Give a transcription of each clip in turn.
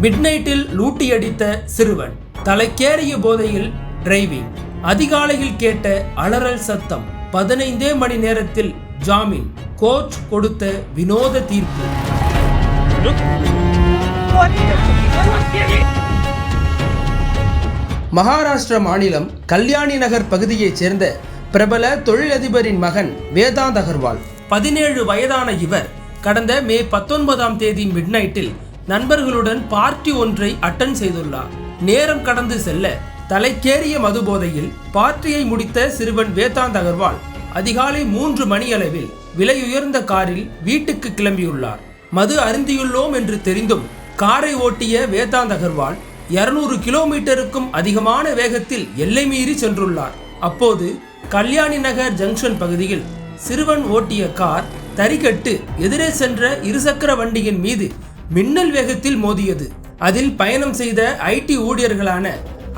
மிட்நைட்டில் லூட்டியடித்த சிறுவன் தலைக்கேறிய போதையில் டிரைவிங் அதிகாலையில் கேட்ட அலறல் சத்தம் பதினைந்தே மணி நேரத்தில் ஜாமீன். கோச் கொடுத்த வினோத தீர்ப்பு. மகாராஷ்டிர மாநிலம் கல்யாணி நகர் பகுதியைச் சேர்ந்த பிரபல தொழிலதிபரின் மகன் வேதாந்த் அகர்வால். பதினேழு வயதான இவர் கடந்த மே பத்தொன்பதாம் தேதி மிட்நைட்டில் நண்பர்களுடன் பார்ட்டி ஒன்றை அட்டன் செய்துள்ளார். நேரம் கடந்து செல்ல தலைக்கேறிய மதுபோதையில் பார்ட்டியை முடித்த சிறுவன் வேதாந்த் அகர்வால் அதிகாலை மூன்று மணியளவில் விலையுயர்ந்த காரில் வீட்டுக்கு கிளம்பியுள்ளார். மது அருந்தியுள்ளோம் என்று தெரிந்தும் காரை ஓட்டிய வேதாந்த் அகர்வால் 200 கிலோமீட்டருக்கும் அதிகமான வேகத்தில் எல்லை மீறி சென்றுள்ளார். அப்போது கல்யாணி நகர் ஜங்ஷன் பகுதியில் சிறுவன் ஓட்டிய கார் தறிகட்டு எதிரே சென்ற இருசக்கர வண்டியின் மீது மின்னல் வேகத்தில் மோதியது. அதில் பயணம் செய்த ஐடி ஊழியர்களான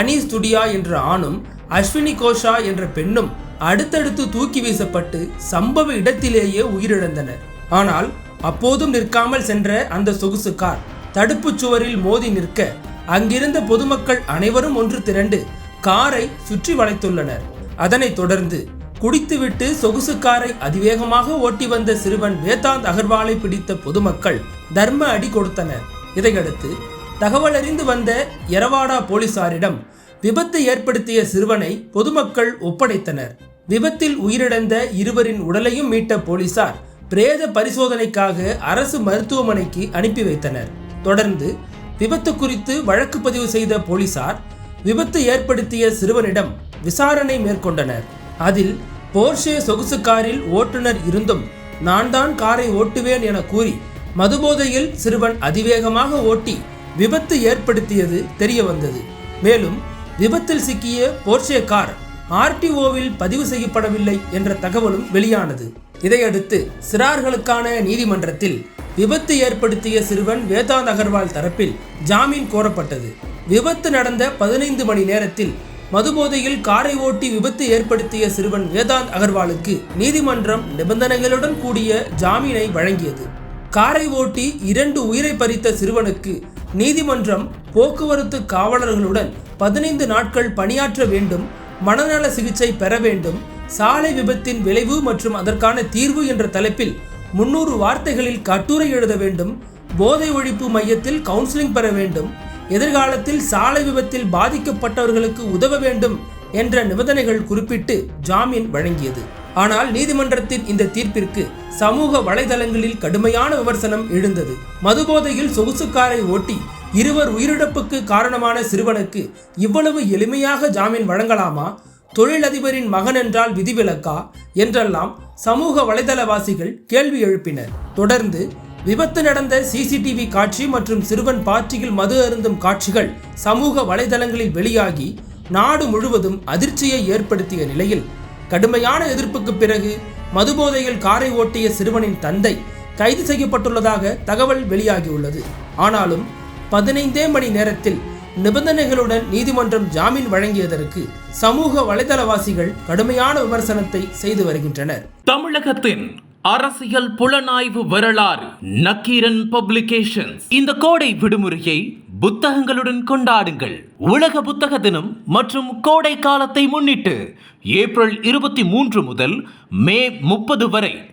அனீஸ் துடியா என்ற ஆணும் அஸ்வினி கோஷா என்ற பெண்ணும் அடுத்தடுத்து தூக்கி வீசப்பட்டு சம்பவ இடத்திலேயே உயிரிழந்தனர். ஆனால் அப்போதும் நிற்காமல் சென்ற அந்த சொகுசு கார் தடுப்புச் சுவரில் மோதி நிற்க அங்கிருந்த பொதுமக்கள் அனைவரும் ஒன்று திரண்டு காரை சுற்றி வளைத்துள்ளனர். அதனைத் தொடர்ந்து குடித்துவிட்டு சொகுசு காரை அதிவேகமாக ஓட்டி வந்த சிறுவன் வேதாந்த் அகர்வாலை பிடித்த பொதுமக்கள் தர்ம அடி கொடுத்தனர். இதையடுத்து தகவல் அறிந்து வந்த எரவாடா போலீசாரிடம் விபத்து ஏற்படுத்திய சிறுவனை பொதுமக்கள் ஒப்படைத்தனர். விபத்தில் உயிரிழந்த இருவரின் உடலையும் மீட்ட போலீசார் பிரேத பரிசோதனைக்காக அரசு மருத்துவமனைக்கு அனுப்பி வைத்தனர். தொடர்ந்து விபத்து குறித்து வழக்கு பதிவு செய்த போலீசார் விபத்து ஏற்படுத்திய சிறுவனிடம் விசாரணை மேற்கொண்டனர். அதில் போர்ஷே சொகுசு காரில் ஓட்டுநர் இருந்தும் நான் தான் காரை ஓட்டுவேன் என கூறி மதுபோதையில் சிறுவன் அதிவேகமாக ஓட்டி விபத்து ஏற்படுத்தியது தெரிய வந்தது மேலும் விபத்தில் சிக்கிய போர்ஷே கார் ஆர்டிஓவில் பதிவு செய்யப்படவில்லை என்ற தகவலும் வெளியானது. இதையடுத்து சிறார்களுக்கான நீதிமன்றத்தில் விபத்து ஏற்படுத்திய சிறுவன் வேதாந்த் அகர்வால் தரப்பில் ஜாமீன் கோரப்பட்டது. விபத்து நடந்த பதினைந்து மணி நேரத்தில் மதுபோதையில் காரை ஓட்டி விபத்து ஏற்படுத்திய சிறுவன் வேதாந்த் அகர்வாலுக்கு நீதிமன்றம் நிபந்தனைகளுடன் கூடிய ஜாமீனை வழங்கியது. காரை ஓட்டி இரண்டு உயிரை பறித்த சிறுவனுக்கு நீதிமன்றம் போக்குவரத்து காவலர்களுடன் பதினைந்து நாட்கள் பணியாற்ற வேண்டும் மனநல சிகிச்சை பெற வேண்டும் சாலை விபத்தின் விளைவு மற்றும் அதற்கான தீர்வு என்ற தலைப்பில் முன்னூறு வார்த்தைகளில் கட்டுரை எழுத வேண்டும் போதை ஒழிப்பு மையத்தில் கவுன்சிலிங் பெற வேண்டும் எதிர்காலத்தில் சாலை விபத்தில் பாதிக்கப்பட்டவர்களுக்கு உதவ வேண்டும் என்ற நிபந்தனைகள் குறிப்பிட்டு ஜாமீன் வழங்கியது. ஆனால் நீதிமன்றத்தின் இந்த தீர்ப்பிற்கு சமூக வலைதளங்களில் கடுமையான விமர்சனம் எழுந்தது. மதுபோதையில் சொகுசுக்காரை ஓட்டி இருவர் உயிரிழப்புக்கு காரணமான சிறுவனுக்கு இவ்வளவு எளிமையாக ஜாமீன் வழங்கலாமா? தொழிலதிபரின் மகன் என்றால் விதிவிலக்கா? என்றெல்லாம் சமூக வலைதளவாசிகள் கேள்வி எழுப்பினர். தொடர்ந்து விபத்து நடந்த சிசிடிவி காட்சி மற்றும் சிறுவன் பாட்டியில் மது அருந்தும் காட்சிகள் சமூக வலைதளங்களில் வெளியாகி நாடு முழுவதும் அதிர்ச்சியை ஏற்படுத்திய நிலையில் கடுமையான எதிர்ப்புக்கு பிறகு மதுபோதையில் காரை ஓட்டிய சிறுவனின் தந்தை கைது செய்யப்பட்டுள்ளதாக தகவல் வெளியாகியுள்ளது. ஆனாலும் பதினைந்தே மணி நேரத்தில் நிபந்தனைகளுடன் நீதிமன்றம் ஜாமீன் வழங்கியதற்கு சமூக வலைதளவாசிகள் கடுமையான விமர்சனத்தை செய்து வருகின்றனர். தமிழகத்தின் அரசியல் புலனாய்வு வரலாறு நக்கீரன் பப்ளிகேஷன்ஸ். இந்த கோடை விடுமுறையை புத்தகங்களுடன் கொண்டாடுங்கள். உலக புத்தக தினம் மற்றும் கோடை காலத்தை முன்னிட்டு ஏப்ரல் இருபத்தி மூன்று முதல் மே முப்பது வரை